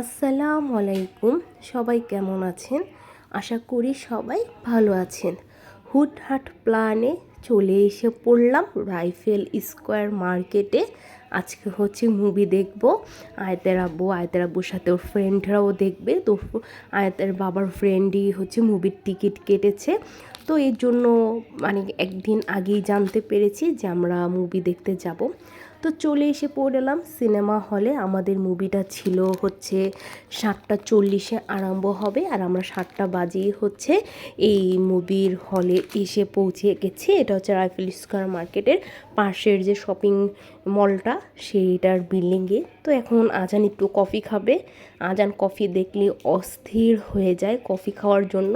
আসসালামু আলাইকুম। সবাই কেমন আছেন? আশা করি সবাই ভালো আছেন। হুটহাট প্ল্যানে চলে এসে পড়লাম রাইফেল স্কোয়ার মার্কেটে। আজকে হচ্ছে মুভি দেখব। আয়তের আব্বু, আয়তের আব্বুর সাথে ওর ফ্রেন্ডরাও দেখবে। তো আয়তের বাবার ফ্রেন্ডই হচ্ছে মুভির টিকিট কেটেছে। তো এর জন্য মানে একদিন আগেই জানতে পেরেছি যে আমরা মুভি দেখতে যাব। তো চলে এসে পড়লাম সিনেমা হলে। আমাদের মুভিটা ছিল হচ্ছে সাতটা চল্লিশে আরম্ভ হবে আর আমরা সাতটা বাজেই হচ্ছে এই মুভির হলে এসে পৌঁছে গেছি। এটা হচ্ছে রাইফেল স্কোয়ার মার্কেটের পাশের যে শপিং মলটা, সেইটার বিল্ডিংয়ে। তো এখন আজান একটু কফি খাবে। আজান কফি দেখলে অস্থির হয়ে যায় কফি খাওয়ার জন্য।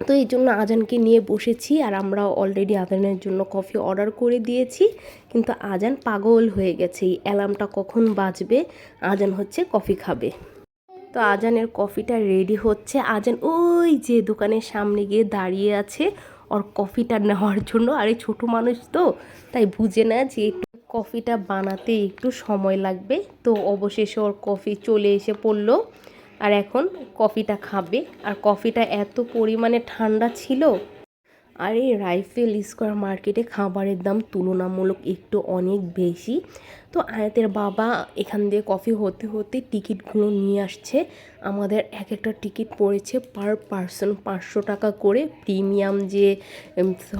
তো এই জন্য আজানকে নিয়ে বসেছি আর আমরা অলরেডি আজানের জন্য কফি অর্ডার করে দিয়েছি। কিন্তু আজান পাগল হয়ে গেছে, এই অ্যালার্মটা কখন বাজবে? আজান হচ্ছে কফি খাবে। তো আজানের কফিটা রেডি হচ্ছে। আজান ওই যে দোকানের সামনে গিয়ে দাঁড়িয়ে আছে, ওর কফিটা নেওয়ার জন্য। আরে ছোট মানুষ তো, তাই বুঝে না যে একটু কফিটা বানাতে একটু সময় লাগবে। তো অবশেষে ওর কফি চলে এসে পড়ল। আর এখন কফিটা খাবে। আর কফিটা এত পরিমাণে ঠান্ডা ছিল। আর এই রাইফেল স্কোয়ার মার্কেটে খাবারের দাম তুলনামূলক একটু অনেক বেশি। তো আয়াতের বাবা এখান দিয়ে কফি হতে হতে টিকিটগুলো নিয়ে আসছে। আমাদের এক একটা টিকিট পড়েছে পার পার্সন পাঁচশো টাকা করে। প্রিমিয়াম যে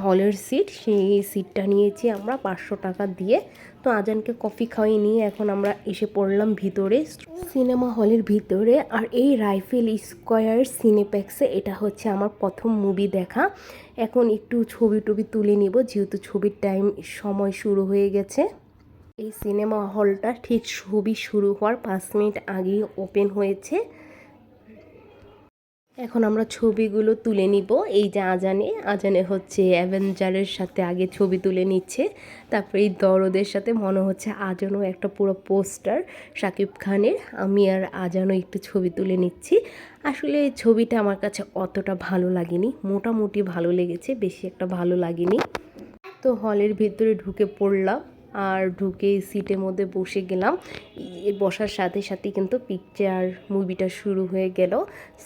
হলের সিট সেই সিটটা নিয়েছি আমরা পাঁচশো টাকা দিয়ে। তো আজানকে কফি খাওয়াই নিয়ে এখন আমরা এসে পড়লাম ভিতরে। সিনেমা হলের ভিতরে আর এই রাইফেল স্কোয়ার সিনেপ্যাক্সে এটা হচ্ছে আমার প্রথম মুভি দেখা। এখন একটু ছবি টবি তুলে নিব, যেহেতু ছবির টাইম সময় শুরু হয়ে গেছে। এই সিনেমা হলটা ঠিক ছবি শুরু হওয়ার পাঁচ মিনিট আগেই ওপেন হয়েছে। এখন আমরা ছবিগুলো তুলে নিব। এই যে আজানে আজানে হচ্ছে অ্যাভেঞ্জারের সাথে আগে ছবি তুলে নিচ্ছে। তারপরে এই দরদের সাথে মনে হচ্ছে আজানও একটা পুরো পোস্টার শাকিব খানের। আমি আর আজানও একটু ছবি তুলে নিচ্ছি। আসলে ছবিটা আমার কাছে অতটা ভালো লাগেনি। মোটামুটি ভালো লেগেছে, বেশি একটা ভালো লাগেনি। তো হলের ভিতরে ঢুকে পড়লাম। আর ঢুকে সিটের মধ্যে বসে গেলাম। বসার সাথে সাথে কিন্তু পিকচার মুভিটা শুরু হয়ে গেল,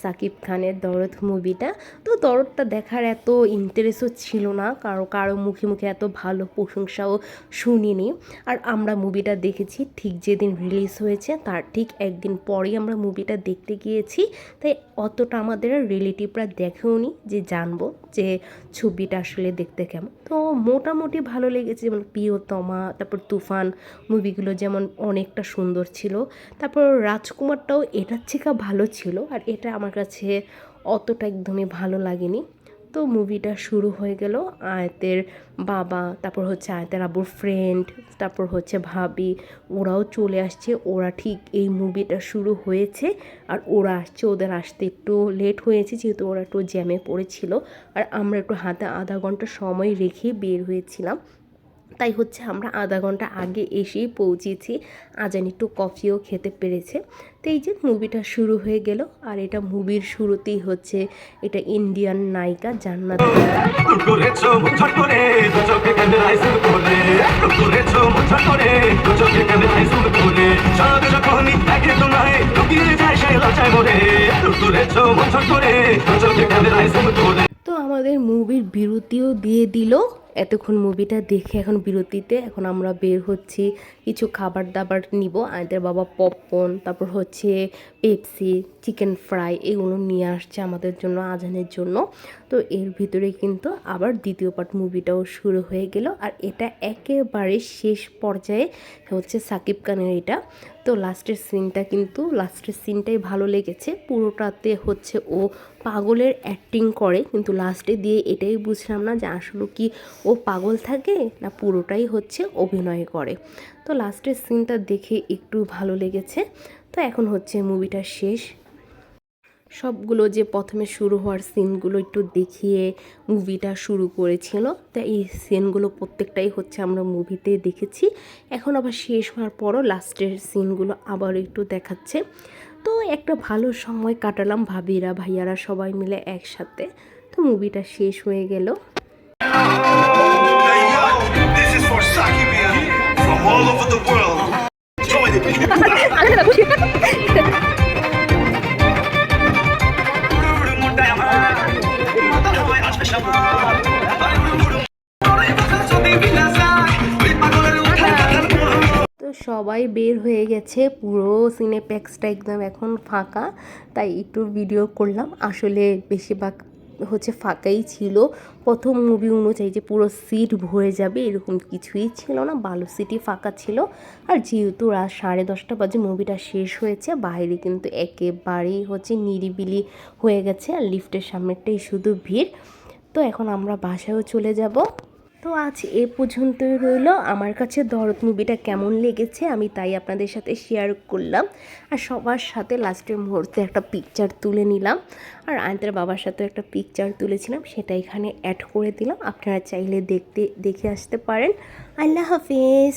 সাকিব খানের দরদ মুভিটা তো দরদটা দেখার এত ইন্টারেস্টও ছিল না, কারও কারও মুখে মুখে এত ভালো প্রশংসাও শুনিনি। আর আমরা মুভিটা দেখেছি, ঠিক যেদিন রিলিজ হয়েছে, তার ঠিক একদিন পরেই আমরা মুভিটা দেখতে গিয়েছি। তাই অতটা আমাদের রিলেটিভরা দেখেও নি যে জানব যে ছবিটা আসলে দেখতে কেমন। তো মোটামুটি ভালো লেগেছে, যেমন প্রিয়তমা তারপর তুফান মুভিগুলো যেমন অনেকটা সুন্দর ছিল। তারপর রাজকুমারটাও এটার থেকে ভালো ছিল আর এটা আমার কাছে অতটা একদমই ভালো লাগেনি। তো মুভিটা শুরু হয়ে গেল আয়তের বাবা, তারপর হচ্ছে আয়তের আবুর ফ্রেন্ড তারপর হচ্ছে ভাবি, ওরাও চলে আসছে। ওরা ঠিক এই মুভিটা শুরু হয়েছে আর ওরা আসছে, ওদের আসতে একটু লেট হয়েছে যেহেতু ওরা একটু জ্যামে পড়েছিল। আর আমরা একটু হাতে আধা ঘণ্টা সময় রেখে বের হয়েছিলাম। তাই হচ্ছে আমরা আধা ঘণ্টা আগে এসেই পৌঁছেছি। আজান একটু কফিও খেতে পেরেছে। তো এই যে মুভিটা শুরু হয়ে গেল আর এটা মুভির শুরুতেই হচ্ছে এটা ইন্ডিয়ান নায়িকা জান্নাত। তো আমাদের মুভির বিরতিও দিয়ে দিল। এতক্ষণ মুভিটা দেখে এখন বিরতিতে, এখন আমরা বের হচ্ছি, কিছু খাবার দাবার নিব আয়দের বাবা পপকর্ন তারপর হচ্ছে পেপসি চিকেন ফ্রাই এগুলো নিয়ে আসছে আমাদের জন্য, আজানের জন্য। তো এর ভিতরে কিন্তু আবার দ্বিতীয় পার্ট মুভিটাও শুরু হয়ে গেল, আর এটা একেবারে শেষ পর্যায়ে হচ্ছে সাকিব খানের এটা। তো লাস্টের সিনটা কিন্তু, লাস্টের সিনটাই ভালো লেগেছে। পুরোটাতে হচ্ছে ও পাগলের অ্যাক্টিং করে, কিন্তু লাস্টে দিয়ে এটাই বুঝলাম না যে আসলে কি ও পাগল থাকে না পুরোটাই হচ্ছে অভিনয় করে। তো লাস্টের সিনটা দেখে একটু ভালো লেগেছে। তো এখন হচ্ছে মুভিটা শেষ। সবগুলো যে প্রথমে শুরু হওয়ার সিনগুলো একটু দেখিয়ে মুভিটা শুরু করেছিল তা এই সিনগুলো প্রত্যেকটাই হচ্ছে আমরা মুভিতে দেখেছি এখন আবার শেষ হওয়ার পরও লাস্টের সিনগুলো আবার একটু দেখাচ্ছে তো একটা ভালো সময় কাটালাম ভাবিরা ভাইয়ারা সবাই মিলে একসাথে তো মুভিটা শেষ হয়ে গেল Hey yo, this is from all over the world. Join it. সবাই বের হয়ে গেছে। পুরো সিনেপ্যাক্সটা একদম এখন ফাঁকা। তাই একটু ভিডিও করলাম। আসলে বেশিরভাগ হচ্ছে ফাঁকাই ছিল। প্রথম মুভি অনুযায়ী যে পুরো সিট ভরে যাবে এরকম কিছুই ছিল না। ভালো সিটই ফাঁকা ছিল। আর যেহেতু রাত সাড়ে দশটা বাজে মুভিটা শেষ হয়েছে, বাইরে কিন্তু একেবারেই হচ্ছে নিরিবিলি হয়ে গেছে। আর লিফটের সামনেটাই শুধু ভিড়। তো এখন আমরা বাসায়ও চলে যাব। তো আজ এ পর্যন্তই রইল। আমার কাছে দরদ মুভিটা কেমন লেগেছে আমি তাই আপনাদের সাথে শেয়ার করলাম। আর সবার সাথে লাস্টের মুহূর্তে একটা পিকচার তুলে নিলাম। আর আয়ন্তের বাবার সাথে একটা পিকচার তুলেছিলাম, সেটা এখানে অ্যাড করে দিলাম। আপনারা চাইলে দেখতে, দেখে আসতে পারেন। আল্লাহ হাফিজ।